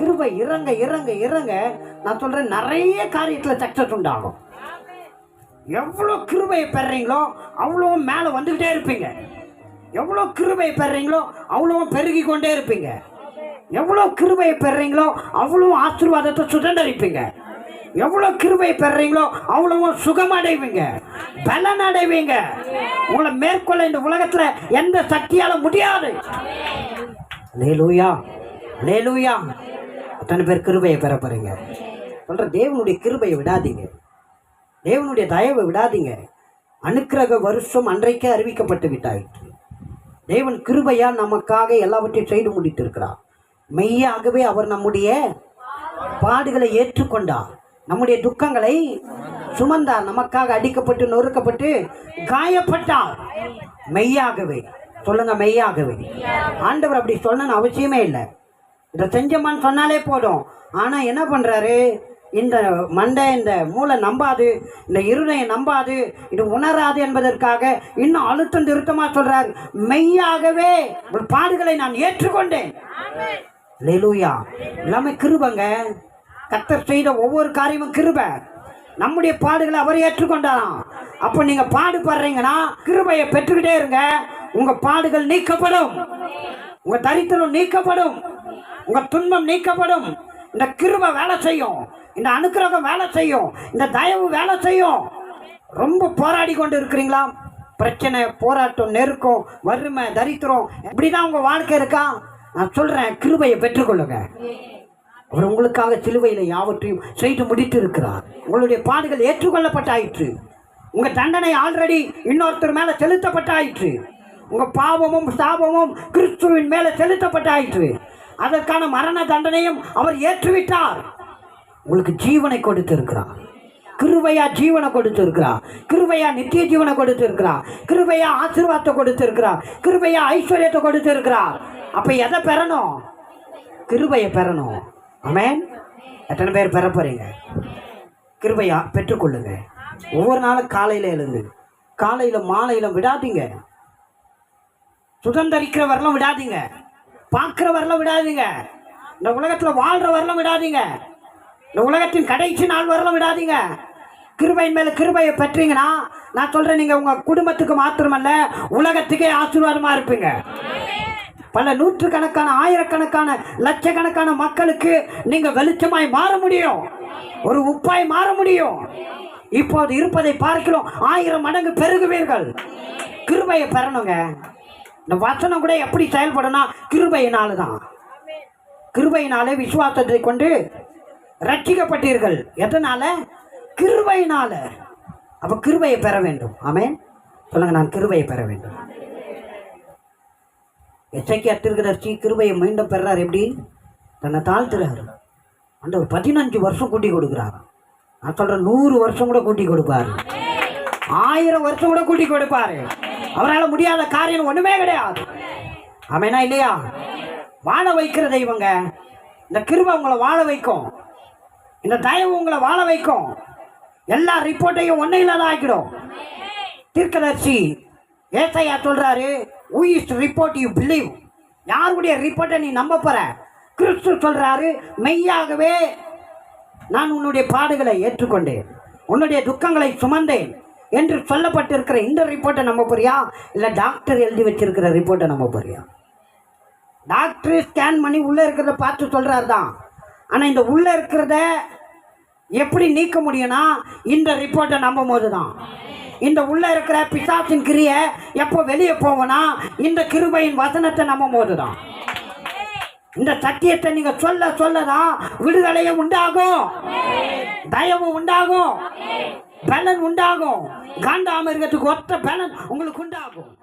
கிருபை இறங்க இறங்க இறங்க நான் சொல்றேன் நிறைய காரியத்துல சக்சஸ் உண்டாகும். எவ்வளோ கிருபையை பெறுறீங்களோ அவ்வளோ மேலே வந்துக்கிட்டே இருப்பீங்க. எவ்வளோ கிருபையை பெறுறீங்களோ அவ்வளோ பெருகி கொண்டே இருப்பீங்க. எவ்வளோ கிருபையை பெறுறீங்களோ அவ்வளோ ஆசீர்வாதத்தை சுதந்திரிப்பீங்க. எவ்வளோ கிருபையை பெறுறீங்களோ அவ்வளோ சுகம் அடைவீங்க. பலன் அடைவீங்க. உங்களை மேற்கொள்ள இந்த உலகத்தில் எந்த சக்தியால முடியாது. லேலூயா லேலூயா அத்தனை பேர் கிருபையை பெற போறீங்க. சொல்கிற தேவனுடைய கிருபையை விடாதீங்க. தேவனுடைய தயவை விடாதீங்க. அனுக்கிரக வருஷம் அன்றைக்கே அறிவிக்கப்பட்டு விட்டாயிற்று தேவன் கிருபையால் நமக்காக எல்லாவற்றையும் செய்து முடித்திருக்கிறார். மெய்யாகவே அவர் நம்முடைய பாடுகளை ஏற்றுக்கொண்டார். நம்முடைய துக்கங்களை சுமந்தார். நமக்காக அடிக்கப்பட்டு நொறுக்கப்பட்டு காயப்பட்டார். மெய்யாகவே. சொல்லுங்க மெய்யாகவே. ஆண்டவர் அப்படி சொல்லணும்னு அவசியமே இல்லை. இதை செஞ்சமான்னு சொன்னாலே போதும். ஆனால் என்ன பண்ணுறாரு இந்த மண்டை இந்த மூளை நம்பாது இந்த இருதயம் நம்பாது இது உணராது என்பதற்காக இன்னும் அழுத்தம் திருத்தமாக சொல்றார். மெய்யாகவே ஒரு பாடுகளை நான் ஏற்றுக்கொண்டேன். லெலூயா எல்லாமே கிருபங்க. கத்தர் செய்த ஒவ்வொரு காரியமும் கிருப. நம்முடைய பாடுகளை அவர் ஏற்றுக்கொண்டாராம். அப்போ நீங்க பாடுபடுறீங்கன்னா கிருபையை பெற்றுக்கிட்டே இருங்க. உங்க பாடுகள் நீக்கப்படும். உங்க தரித்திரம் நீக்கப்படும். உங்கள் துன்பம் நீக்கப்படும். இந்த கிருபை வேலை செய்யும். இந்த அனுக்கிரகம் வேலை செய்யும். இந்த தயவு வேலை செய்யும். ரொம்ப போராடி கொண்டு இருக்கிறீங்களா? பிரச்சனை போராட்டம் நெருக்கம் வறுமை தரித்திரம். இப்படிதான் உங்கள் வாழ்க்கை இருக்கா? நான் சொல்கிறேன் கிருபையை பெற்றுக்கொள்ளுங்க. அவர் உங்களுக்காக சிலுவையில் யாவற்றையும் செய்து முடித்து இருக்கிறார். உங்களுடைய பாடுகள் ஏற்றுக்கொள்ளப்பட்டாயிற்று. உங்கள் தண்டனை ஆல்ரெடி இன்னொருத்தர் மேலே செலுத்தப்பட்டாயிற்று. உங்கள் பாவமும் சாபமும் கிறிஸ்துவின் மேலே செலுத்தப்பட்டாயிற்று. அதற்கான மரண தண்டனையும் அவர் ஏற்றுவிட்டார். உங்களுக்கு ஜீவனை கொடுத்து இருக்கிறார் கிருபையா ஜீவனை கொடுத்திருக்கிறார். கிருபையா நித்திய ஜீவனை கொடுத்திருக்கிறார். கிருபையா ஆசீர்வாதத்தை கொடுத்திருக்கிறார். கிருபையா ஐஸ்வர்யத்தை கொடுத்து இருக்கிறார் அப்ப எதை பெறணும்? கிருபையை பெறணும். அமேன் எத்தனை பேர் பெற போறீங்க? கிருபையா பெற்றுக்கொள்ளுங்க ஒவ்வொரு நாளும் காலையில் எழுந்து காலையில மாலையில விடாதீங்க. சுதந்திரிக்கிறவரெல்லாம் விடாதீங்க. பார்க்குற வரலாம் விடாதீங்க. இந்த உலகத்தில் வாழ்கிற வரலாம் விடாதீங்க. இந்த உலகத்தின் கடைசி நாள் வரலாம் விடாதீங்க. கிருபையின் மேலே கிருபையை பெற்றீங்கன்னா நான் சொல்கிறேன் நீங்கள் உங்கள் குடும்பத்துக்கு மாத்திரமல்ல உலகத்துக்கே ஆசீர்வாதமாக இருப்பீங்க. பல நூற்றுக்கணக்கான ஆயிரக்கணக்கான லட்சக்கணக்கான மக்களுக்கு நீங்கள் வெளிச்சமாய் மாற முடியும். ஒரு உப்பாய் மாற முடியும். இப்போது இருப்பதை பார்க்கிறோம். ஆயிரம் மடங்கு பெருகுவீர்கள். கிருபையை பெறணுங்க. இந்த வசனம் கூட எப்படி செயல்படணும் கிருபையினால தான் கிருபையினாலே விசுவாசத்தை கொண்டு ரட்சிக்கப்பட்டீர்கள் எதனால? கிருபையினால. அப்ப கிருபையை பெற வேண்டும். ஆமேன். சொல்லுங்க நான் கிருபையை பெற வேண்டும். எச்சைக்கு திருக்கதர்ச்சி கிருபையை மீண்டும் பெறார் எப்படி? தன்னை தாழ்த்துறாரு. அந்த ஒரு பதினஞ்சு வருஷம் கூட்டி கொடுக்குறாரு. நான் சொல்கிறேன் நூறு வருஷம் கூட கூட்டி கொடுப்பாரு. ஆயிரம் வருஷம் கூட கூட்டி கொடுப்பாரு. அவரால் முடியாத காரியம் ஒன்றுமே கிடையாது. அமைனா இல்லையா? வாழ வைக்கிற தெய்வங்க. இந்த கிருபை உங்களை வாழ வைக்கும். இந்த தயவு உங்களை வாழ வைக்கும். எல்லா ரிப்போர்ட்டையும் ஒன்றும் இல்லாத ஆக்கிடும். தீர்க்கதர்சி ஏசையா சொல்கிறாரு who is report you believe யாருடைய ரிப்போர்ட்டை நீ நம்ப போகிற கிறிஸ்து சொல்கிறாரு மெய்யாகவே நான் உன்னுடைய பாடுகளை ஏற்றுக்கொண்டேன். உன்னுடைய துக்கங்களை சுமந்தேன். என்று சொல்லப்பட்டிருக்கிற இந்த ரிப்போர்ட்டை நம்ப போறியா இல்லை டாக்டர் எழுதி வச்சிருக்கிற ரிப்போர்ட்டை நம்ப போறியா டாக்டர் ஸ்கேன் பண்ணி உள்ளே இருக்கிறத பார்த்து சொல்கிறாரு தான் ஆனால் இந்த உள்ளே இருக்கிறத எப்படி நீக்க முடியும்னா இந்த ரிப்போர்ட்டை நம்பும் போது தான் இந்த உள்ளே இருக்கிற பிசாசின் கிரியை எப்போ வெளியே போவோம்னா இந்த கிருபையின் வசனத்தை நம்பும் போது தான் இந்த சத்தியத்தை நீங்க சொல்ல சொல்லதான் விடுதலையும் உண்டாகும். தயவும் உண்டாகும். பலன் உண்டாகும். காண்டாமிருகத்துக்கு ஒற்ற பலன் உங்களுக்கு உண்டாகும்.